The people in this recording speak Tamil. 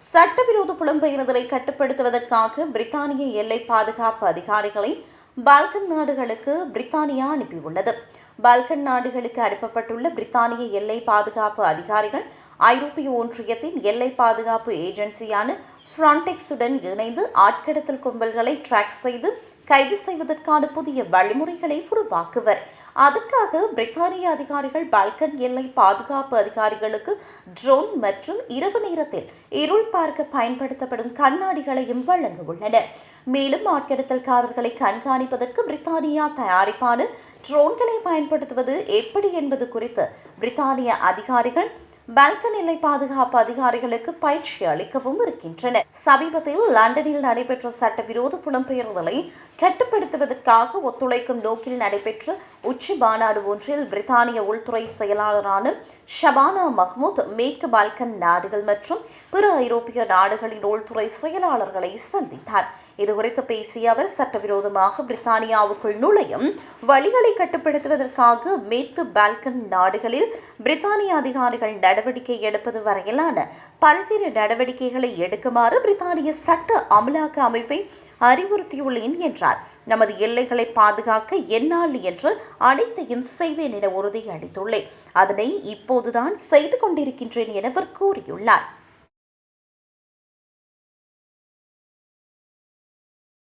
சட்டவிரோத புலம்பெயர்தலை கட்டுப்படுத்துவதற்காக பிரித்தானிய எல்லை பாதுகாப்பு அதிகாரிகளை பால்கன் நாடுகளுக்கு பிரித்தானியா அனுப்பியுள்ளது. பால்கன் நாடுகளுக்கு அனுப்பப்பட்டுள்ள பிரித்தானிய எல்லை பாதுகாப்பு அதிகாரிகள் ஐரோப்பிய ஒன்றியத்தின் எல்லை பாதுகாப்பு ஏஜென்சியான ஃப்ரான்டெக்ஸுடன் இணைந்து ஆட்கடத்தல் கும்பல்களை ட்ராக் செய்து கைது செய்வதற்கான புதிய வழிமுறைகளை உருவாக்குவர். அதற்காக பிரித்தானிய அதிகாரிகள் பால்கன் எல்லை பாதுகாப்பு அதிகாரிகளுக்கு ட்ரோன் மற்றும் இரவு நேரத்தில் இருள் பார்க்க பயன்படுத்தப்படும் கண்ணாடிகளையும் வழங்க உள்ளனர். மேலும் ஆட்கடத்தல்காரர்களை கண்காணிப்பதற்கு பிரித்தானியா தயாரிப்பான ட்ரோன்களை பயன்படுத்துவது எப்படி என்பது குறித்து பிரித்தானிய அதிகாரிகள் பால்கன் எல்லை பாதுகாப்பு அதிகாரிகளுக்கு பயிற்சி அளிக்கவும் இருக்கின்றனர் சமீபத்தில் லண்டனில் நடைபெற்ற சட்டவிரோத புலம்பெயர்தலை கட்டுப்படுத்துவதற்காக ஒத்துழைக்கும் நோக்கில் நடைபெற்ற உச்சி மாநாடு ஒன்றில் பிரித்தானிய உள்துறை செயலாளரான ஷபானா மஹ்மூத் மேற்கு பால்கன் நாடுகள் மற்றும் பிற ஐரோப்பிய நாடுகளின் உள்துறை செயலாளர்களை சந்தித்தார். இதுகுறித்து பேசிய அவர் சட்டவிரோதமாக பிரித்தானியாவுக்குள் நுழையும் வழிகளை கட்டுப்படுத்துவதற்காக மேற்கு பால்கன் நாடுகளில் பிரித்தானிய அதிகாரிகள் நடவடிக்கை எடுப்பது வரையிலான பல்வேறு நடவடிக்கைகளை எடுக்குமாறு பிரித்தானிய சட்ட அமலாக்க அமைப்பை அறிவுறுத்தியுள்ளேன் என்றார். நமது எல்லைகளை பாதுகாக்க என்னால் என்று அனைத்தையும் செய்வேன் என உறுதியளித்துள்ளேன். அதனை இப்போதுதான் செய்து கொண்டிருக்கின்றேன் என அவர் கூறியுள்ளார்.